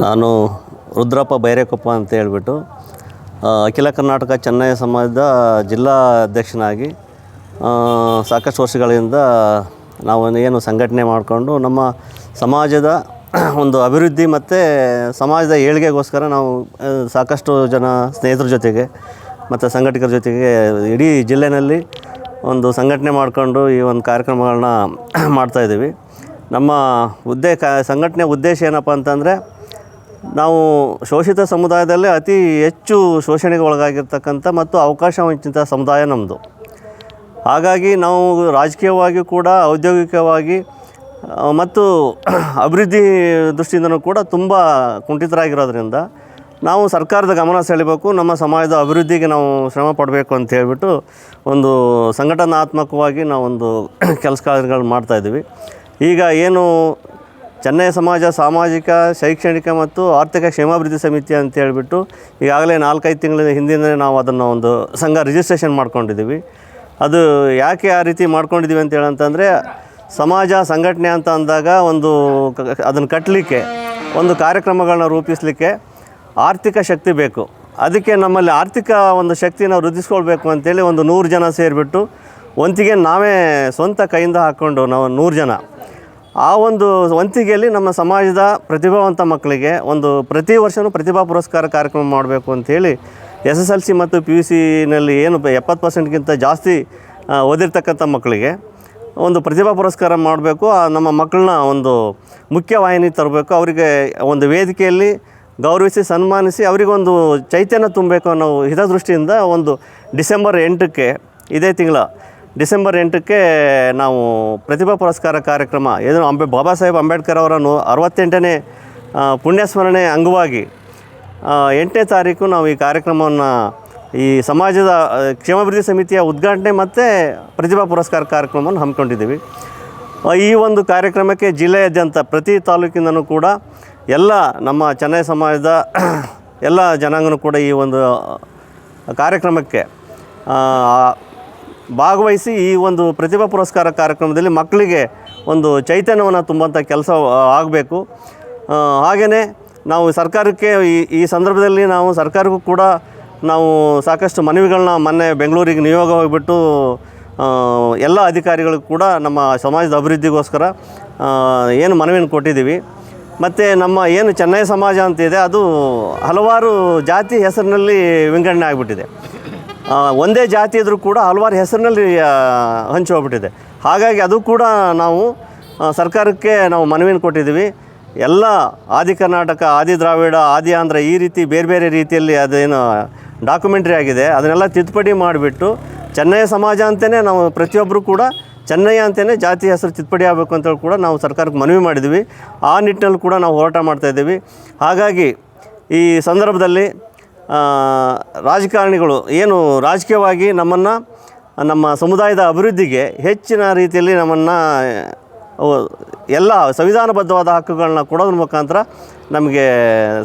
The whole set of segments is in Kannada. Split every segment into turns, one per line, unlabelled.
ನಾನು ರುದ್ರಪ್ಪ ಬೈರೇಕೊಪ್ಪ ಅಂತ ಹೇಳ್ಬಿಟ್ಟು ಅಖಿಲ ಕರ್ನಾಟಕ ಚೆನ್ನೈ ಸಮಾಜದ ಜಿಲ್ಲಾ ಅಧ್ಯಕ್ಷನಾಗಿ ಸಾಕಷ್ಟು ವರ್ಷಗಳಿಂದ ನಾವು ಏನು ಸಂಘಟನೆ ಮಾಡಿಕೊಂಡು ನಮ್ಮ ಸಮಾಜದ ಒಂದು ಅಭಿವೃದ್ಧಿ ಮತ್ತು ಸಮಾಜದ ಏಳಿಗೆಗೋಸ್ಕರ ನಾವು ಸಾಕಷ್ಟು ಜನ ಸ್ನೇಹಿತರ ಜೊತೆಗೆ ಮತ್ತು ಸಂಘಟಕರ ಜೊತೆಗೆ ಇಡೀ ಜಿಲ್ಲೆಯಲ್ಲಿ ಒಂದು ಸಂಘಟನೆ ಮಾಡಿಕೊಂಡು ಈ ಒಂದು ಕಾರ್ಯಕ್ರಮಗಳನ್ನ ಮಾಡ್ತಾಯಿದ್ದೀವಿ ನಮ್ಮ ಉದ್ದೇ ಕ, ಸಂಘಟನೆ ಉದ್ದೇಶ ಏನಪ್ಪ ಅಂತಂದರೆ ನಾವು ಶೋಷಿತ ಸಮುದಾಯದಲ್ಲೇ ಅತಿ ಹೆಚ್ಚು ಶೋಷಣೆಗೆ ಒಳಗಾಗಿರ್ತಕ್ಕಂಥ ಮತ್ತು ಅವಕಾಶ ವಂಚಿತ ಸಮುದಾಯ ನಮ್ಮದು ಹಾಗಾಗಿ ನಾವು ರಾಜಕೀಯವಾಗಿ ಕೂಡ, ಔದ್ಯೋಗಿಕವಾಗಿ ಮತ್ತು ಅಭಿವೃದ್ಧಿ ದೃಷ್ಟಿಯಿಂದನೂ ಕೂಡ ತುಂಬ ಕುಂಠಿತರಾಗಿರೋದ್ರಿಂದ ನಾವು ಸರ್ಕಾರದ ಗಮನ ಸೆಳಿಬೇಕು, ನಮ್ಮ ಸಮಾಜದ ಅಭಿವೃದ್ಧಿಗೆ ನಾವು ಶ್ರಮ ಪಡಬೇಕು ಅಂತ ಹೇಳಿಬಿಟ್ಟು ಒಂದು ಸಂಘಟನಾತ್ಮಕವಾಗಿ ನಾವೊಂದು ಕೆಲಸ ಕಾರ್ಯಗಳು ಮಾಡ್ತಾಯಿದ್ದೀವಿ ಈಗ ಏನು ಚೆನ್ನೈ ಸಮಾಜ ಸಾಮಾಜಿಕ, ಶೈಕ್ಷಣಿಕ ಮತ್ತು ಆರ್ಥಿಕ ಕ್ಷೇಮಾಭಿವೃದ್ಧಿ ಸಮಿತಿ ಅಂತ ಹೇಳಿಬಿಟ್ಟು ಈಗಾಗಲೇ ನಾಲ್ಕೈದು ತಿಂಗಳ ಹಿಂದಿನ ನಾವು ಅದನ್ನು ಒಂದು ಸಂಘ ರಿಜಿಸ್ಟ್ರೇಷನ್ ಮಾಡ್ಕೊಂಡಿದ್ದೀವಿ. ಅದು ಯಾಕೆ ಆ ರೀತಿ ಮಾಡ್ಕೊಂಡಿದ್ದೀವಿ ಅಂತ ಹೇಳಂತಂದರೆ ಸಮಾಜ ಸಂಘಟನೆ ಅಂತ ಅಂದಾಗ ಒಂದು ಅದನ್ನು ಕಟ್ಟಲಿಕ್ಕೆ, ಒಂದು ಕಾರ್ಯಕ್ರಮಗಳನ್ನ ರೂಪಿಸಲಿಕ್ಕೆ ಆರ್ಥಿಕ ಶಕ್ತಿ ಬೇಕು. ಅದಕ್ಕೆ ನಮ್ಮಲ್ಲಿ ಆರ್ಥಿಕ ಒಂದು ಶಕ್ತಿನ ವೃದ್ಧಿಸ್ಕೊಳ್ಬೇಕು ಅಂತೇಳಿ ಒಂದು ನೂರು ಜನ ಸೇರಿಬಿಟ್ಟು, ಒಂತಿಗೆ ನಾವೇ ಸ್ವಂತ ಕೈಯಿಂದ ಹಾಕ್ಕೊಂಡು ನಾವು ನೂರು ಜನ ಆ ಒಂದು ವಂತಿಗೆಯಲ್ಲಿ ನಮ್ಮ ಸಮಾಜದ ಪ್ರತಿಭಾವಂತ ಮಕ್ಕಳಿಗೆ ಒಂದು ಪ್ರತಿ ವರ್ಷವೂ ಪ್ರತಿಭಾ ಪುರಸ್ಕಾರ ಕಾರ್ಯಕ್ರಮ ಮಾಡಬೇಕು ಅಂಥೇಳಿ ಎಸ್ ಎಸ್ ಎಲ್ ಸಿ ಮತ್ತು ಪಿ ಯು ಸಿನಲ್ಲಿ ಏನು ಎಪ್ಪತ್ತು ಪರ್ಸೆಂಟ್ಗಿಂತ ಜಾಸ್ತಿ ಓದಿರ್ತಕ್ಕಂಥ ಮಕ್ಕಳಿಗೆ ಒಂದು ಪ್ರತಿಭಾ ಪುರಸ್ಕಾರ ಮಾಡಬೇಕು. ನಮ್ಮ ಮಕ್ಕಳನ್ನ ಒಂದು ಮುಖ್ಯವಾಹಿನಿ ತರಬೇಕು. ಅವರಿಗೆ ಒಂದು ವೇದಿಕೆಯಲ್ಲಿ ಗೌರವಿಸಿ, ಸನ್ಮಾನಿಸಿ ಅವರಿಗೊಂದು ಚೈತನ್ಯ ತುಂಬಬೇಕು ಅನ್ನೋ ಹಿತದೃಷ್ಟಿಯಿಂದ ಒಂದು ಡಿಸೆಂಬರ್ ಎಂಟಕ್ಕೆ ಇದೇ ತಿಂಗಳ ಡಿಸೆಂಬರ್ ಎಂಟಕ್ಕೆ ನಾವು ಪ್ರತಿಭಾ ಪುರಸ್ಕಾರ ಕಾರ್ಯಕ್ರಮ, ಏನು ಅಂಬೆ, ಬಾಬಾ ಸಾಹೇಬ್ ಅಂಬೇಡ್ಕರ್ ಅವರ ಅರವತ್ತೆಂಟನೇ ಪುಣ್ಯಸ್ಮರಣೆ ಅಂಗವಾಗಿ ಎಂಟನೇ ತಾರೀಕು ನಾವು ಈ ಕಾರ್ಯಕ್ರಮವನ್ನು ಈ ಸಮಾಜದ ಕ್ಷೇಮಾಭಿವೃದ್ಧಿ ಸಮಿತಿಯ ಉದ್ಘಾಟನೆ ಮತ್ತು ಪ್ರತಿಭಾ ಪುರಸ್ಕಾರ ಕಾರ್ಯಕ್ರಮವನ್ನು ಹಮ್ಮಿಕೊಂಡಿದ್ದೀವಿ. ಈ ಒಂದು ಕಾರ್ಯಕ್ರಮಕ್ಕೆ ಜಿಲ್ಲೆಯಾದ್ಯಂತ ಪ್ರತಿ ತಾಲೂಕಿನೂ ಕೂಡ ಎಲ್ಲ ನಮ್ಮ ಚೆನ್ನೈ ಸಮಾಜದ ಎಲ್ಲ ಜನಾಂಗನೂ ಕೂಡ ಈ ಒಂದು ಕಾರ್ಯಕ್ರಮಕ್ಕೆ ಭಾಗವಹಿಸಿ ಈ ಒಂದು ಪ್ರತಿಭಾ ಪುರಸ್ಕಾರ ಕಾರ್ಯಕ್ರಮದಲ್ಲಿ ಮಕ್ಕಳಿಗೆ ಒಂದು ಚೈತನ್ಯವನ್ನು ತುಂಬಂಥ ಕೆಲಸ ಆಗಬೇಕು. ಹಾಗೆಯೇ ನಾವು ಸರ್ಕಾರಕ್ಕೆ ಈ ಈ ಸಂದರ್ಭದಲ್ಲಿ ನಾವು ಸರ್ಕಾರಕ್ಕೂ ಕೂಡ ನಾವು ಸಾಕಷ್ಟು ಮನವಿಗಳನ್ನ ಮೊನ್ನೆ ಬೆಂಗಳೂರಿಗೆ ನಿಯೋಗ ಹೋಗಿಬಿಟ್ಟು ಎಲ್ಲ ಅಧಿಕಾರಿಗಳಿಗೂ ಕೂಡ ನಮ್ಮ ಸಮಾಜದ ಅಭಿವೃದ್ಧಿಗೋಸ್ಕರ ಏನು ಮನವಿಯನ್ನು ಕೊಟ್ಟಿದ್ದೀವಿ. ಮತ್ತು ನಮ್ಮ ಏನು ಚೆನ್ನೈ ಸಮಾಜ ಅಂತಿದೆ, ಅದು ಹಲವಾರು ಜಾತಿ ಹೆಸರಿನಲ್ಲಿ ವಿಂಗಡಣೆ ಆಗಿಬಿಟ್ಟಿದೆ. ಒಂದೇ ಜಾತಿ ಇದ್ದರೂ ಕೂಡ ಹಲವಾರು ಹೆಸರಿನಲ್ಲಿ ಹಂಚಿ ಹೋಗ್ಬಿಟ್ಟಿದೆ. ಹಾಗಾಗಿ ಅದು ಕೂಡ ನಾವು ಸರ್ಕಾರಕ್ಕೆ ನಾವು ಮನವಿಯನ್ನು ಕೊಟ್ಟಿದ್ದೀವಿ. ಎಲ್ಲ ಆದಿ ಕರ್ನಾಟಕ, ಆದಿ ದ್ರಾವಿಡ, ಆದಿ ಆಂಧ್ರ ಈ ರೀತಿ ಬೇರೆ ಬೇರೆ ರೀತಿಯಲ್ಲಿ ಅದೇನು ಡಾಕ್ಯುಮೆಂಟ್ರಿ ಆಗಿದೆ. ಅದನ್ನೆಲ್ಲ ತಿದ್ದುಪಡಿ ಮಾಡಿಬಿಟ್ಟು ಚೆನ್ನೈ ಸಮಾಜ ಅಂತಲೇ ನಾವು ಪ್ರತಿಯೊಬ್ಬರು ಕೂಡ ಚೆನ್ನೈ ಅಂತಲೇ ಜಾತಿ ಹೆಸರು ತಿದ್ದುಪಡಿ ಆಗಬೇಕು ಅಂತೇಳಿ ಕೂಡ ನಾವು ಸರ್ಕಾರಕ್ಕೆ ಮನವಿ ಮಾಡಿದ್ವಿ ಆ ನಿಟ್ಟಿನಲ್ಲಿ ಕೂಡ ನಾವು ಹೋರಾಟ ಮಾಡ್ತಾಯಿದ್ದೀವಿ ಹಾಗಾಗಿ ಈ ಸಂದರ್ಭದಲ್ಲಿ ರಾಜಕಾರಣಿಗಳು ಏನು ರಾಜಕೀಯವಾಗಿ ನಮ್ಮನ್ನು, ನಮ್ಮ ಸಮುದಾಯದ ಅಭಿವೃದ್ಧಿಗೆ ಹೆಚ್ಚಿನ ರೀತಿಯಲ್ಲಿ ನಮ್ಮನ್ನು ಎಲ್ಲ ಸಂವಿಧಾನಬದ್ಧವಾದ ಹಕ್ಕುಗಳನ್ನ ಕೊಡೋದ್ರ ಮುಖಾಂತರ ನಮಗೆ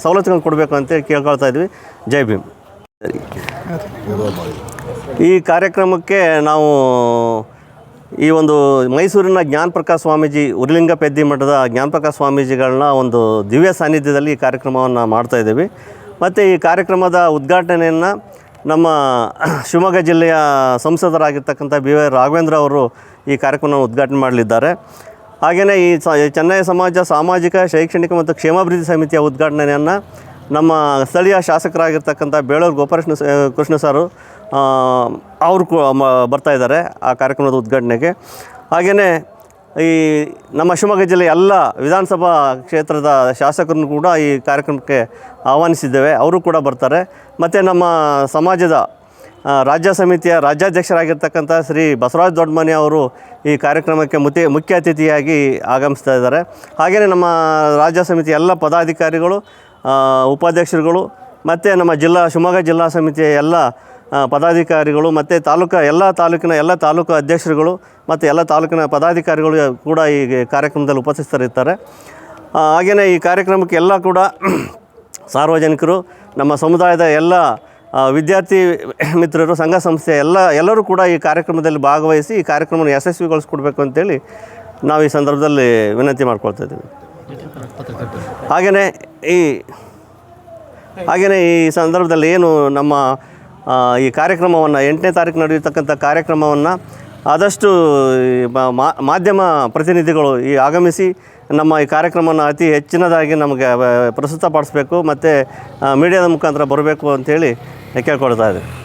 ಸವಲತ್ತುಗಳನ್ನ ಕೊಡಬೇಕು ಅಂತೇಳಿ ಕೇಳ್ಕೊಳ್ತಾ ಇದ್ವಿ. ಜೈ ಭೀಮ್. ಈ ಕಾರ್ಯಕ್ರಮಕ್ಕೆ ನಾವು ಈ ಒಂದು ಮೈಸೂರಿನ ಜ್ಞಾನಪ್ರಕಾಶ್ ಸ್ವಾಮೀಜಿ ಉರ್ಲಿಂಗ ಪೆದ್ದಿ ಮಠದ ಜ್ಞಾನಪ್ರಕಾಶ್ ಸ್ವಾಮೀಜಿಗಳನ್ನ ಒಂದು ದಿವ್ಯ ಸಾನ್ನಿಧ್ಯದಲ್ಲಿ ಈ ಕಾರ್ಯಕ್ರಮವನ್ನು ಮಾಡ್ತಾ ಇದ್ದೀವಿ. ಮತ್ತು ಈ ಕಾರ್ಯಕ್ರಮದ ಉದ್ಘಾಟನೆಯನ್ನು ನಮ್ಮ ಶಿವಮೊಗ್ಗ ಜಿಲ್ಲೆಯ ಸಂಸದರಾಗಿರ್ತಕ್ಕಂಥ ಬಿ ವೈ ರಾಘವೇಂದ್ರ ಅವರು ಈ ಕಾರ್ಯಕ್ರಮವನ್ನು ಉದ್ಘಾಟನೆ ಮಾಡಲಿದ್ದಾರೆ. ಹಾಗೆಯೇ ಈ ಚೆನ್ನೈ ಸಮಾಜ ಸಾಮಾಜಿಕ, ಶೈಕ್ಷಣಿಕ ಮತ್ತು ಕ್ಷೇಮಾಭಿವೃದ್ಧಿ ಸಮಿತಿಯ ಉದ್ಘಾಟನೆಯನ್ನು ನಮ್ಮ ಸ್ಥಳೀಯ ಶಾಸಕರಾಗಿರ್ತಕ್ಕಂಥ ಬೇಳೂರು ಗೋಪಾಲಕೃಷ್ಣ ಕೃಷ್ಣ ಸಾರು ಅವರು ಬರ್ತಾ ಇದ್ದಾರೆ ಆ ಕಾರ್ಯಕ್ರಮದ ಉದ್ಘಾಟನೆಗೆ. ಹಾಗೆಯೇ ಈ ನಮ್ಮ ಶಿವಮೊಗ್ಗ ಜಿಲ್ಲೆಯ ಎಲ್ಲ ವಿಧಾನಸಭಾ ಕ್ಷೇತ್ರದ ಶಾಸಕರನ್ನು ಕೂಡ ಈ ಕಾರ್ಯಕ್ರಮಕ್ಕೆ ಆಹ್ವಾನಿಸಿದ್ದೇವೆ. ಅವರು ಕೂಡ ಬರ್ತಾರೆ. ಮತ್ತು ನಮ್ಮ ಸಮಾಜದ ರಾಜ್ಯ ಸಮಿತಿಯ ರಾಜ್ಯಾಧ್ಯಕ್ಷರಾಗಿರ್ತಕ್ಕಂಥ ಶ್ರೀ ಬಸವರಾಜ ದೊಡ್ಡಮನಿ ಅವರು ಈ ಕಾರ್ಯಕ್ರಮಕ್ಕೆ ಮುಖ್ಯ ಮುಖ್ಯ ಅತಿಥಿಯಾಗಿ ಆಗಮಿಸ್ತಾ ಇದ್ದಾರೆ. ಹಾಗೆಯೇ ನಮ್ಮ ರಾಜ್ಯ ಸಮಿತಿ ಎಲ್ಲ ಪದಾಧಿಕಾರಿಗಳು ಉಪಾಧ್ಯಕ್ಷರುಗಳು, ಮತ್ತು ನಮ್ಮ ಜಿಲ್ಲಾ, ಶಿವಮೊಗ್ಗ ಜಿಲ್ಲಾ ಸಮಿತಿಯ ಎಲ್ಲ ಪದಾಧಿಕಾರಿಗಳು, ಮತ್ತು ತಾಲೂಕ, ಎಲ್ಲ ತಾಲೂಕಿನ ಎಲ್ಲ ತಾಲೂಕು ಅಧ್ಯಕ್ಷರುಗಳು ಮತ್ತು ಎಲ್ಲ ತಾಲೂಕಿನ ಪದಾಧಿಕಾರಿಗಳು ಕೂಡ ಈ ಕಾರ್ಯಕ್ರಮದಲ್ಲಿ ಉಪಸ್ಥಿತರಿರ್ತಾರೆ. ಹಾಗೆಯೇ ಈ ಕಾರ್ಯಕ್ರಮಕ್ಕೆ ಎಲ್ಲ ಕೂಡ ಸಾರ್ವಜನಿಕರು, ನಮ್ಮ ಸಮುದಾಯದ ಎಲ್ಲ ವಿದ್ಯಾರ್ಥಿ ಮಿತ್ರರು, ಸಂಘ ಸಂಸ್ಥೆ ಎಲ್ಲ, ಎಲ್ಲರೂ ಕೂಡ ಈ ಕಾರ್ಯಕ್ರಮದಲ್ಲಿ ಭಾಗವಹಿಸಿ ಈ ಕಾರ್ಯಕ್ರಮವನ್ನು ಯಶಸ್ವಿಗೊಳಿಸ್ಕೊಡ್ಬೇಕು ಅಂತೇಳಿ ನಾವು ಈ ಸಂದರ್ಭದಲ್ಲಿ ವಿನಂತಿ ಮಾಡ್ಕೊಳ್ತಾ ಇದ್ದೀವಿ. ಹಾಗೆಯೇ ಈ ಹಾಗೆಯೇ ಈ ಸಂದರ್ಭದಲ್ಲಿ ಏನು ನಮ್ಮ ಈ ಕಾರ್ಯಕ್ರಮವನ್ನು ಎಂಟನೇ ತಾರೀಕು ನಡೆಯತಕ್ಕಂಥ ಕಾರ್ಯಕ್ರಮವನ್ನು ಆದಷ್ಟು ಮಾಧ್ಯಮ ಪ್ರತಿನಿಧಿಗಳು ಈ ಆಗಮಿಸಿ ನಮ್ಮ ಈ ಕಾರ್ಯಕ್ರಮವನ್ನು ಅತಿ ಹೆಚ್ಚಿನದಾಗಿ ನಮಗೆ ಪ್ರಸ್ತುತಪಡಿಸಬೇಕು ಮತ್ತು ಮೀಡಿಯಾದ ಮುಖಾಂತರ ಬರಬೇಕು ಅಂತೇಳಿ ಕೇಳ್ಕೊಳ್ತಾ ಇದ್ದೀವಿ.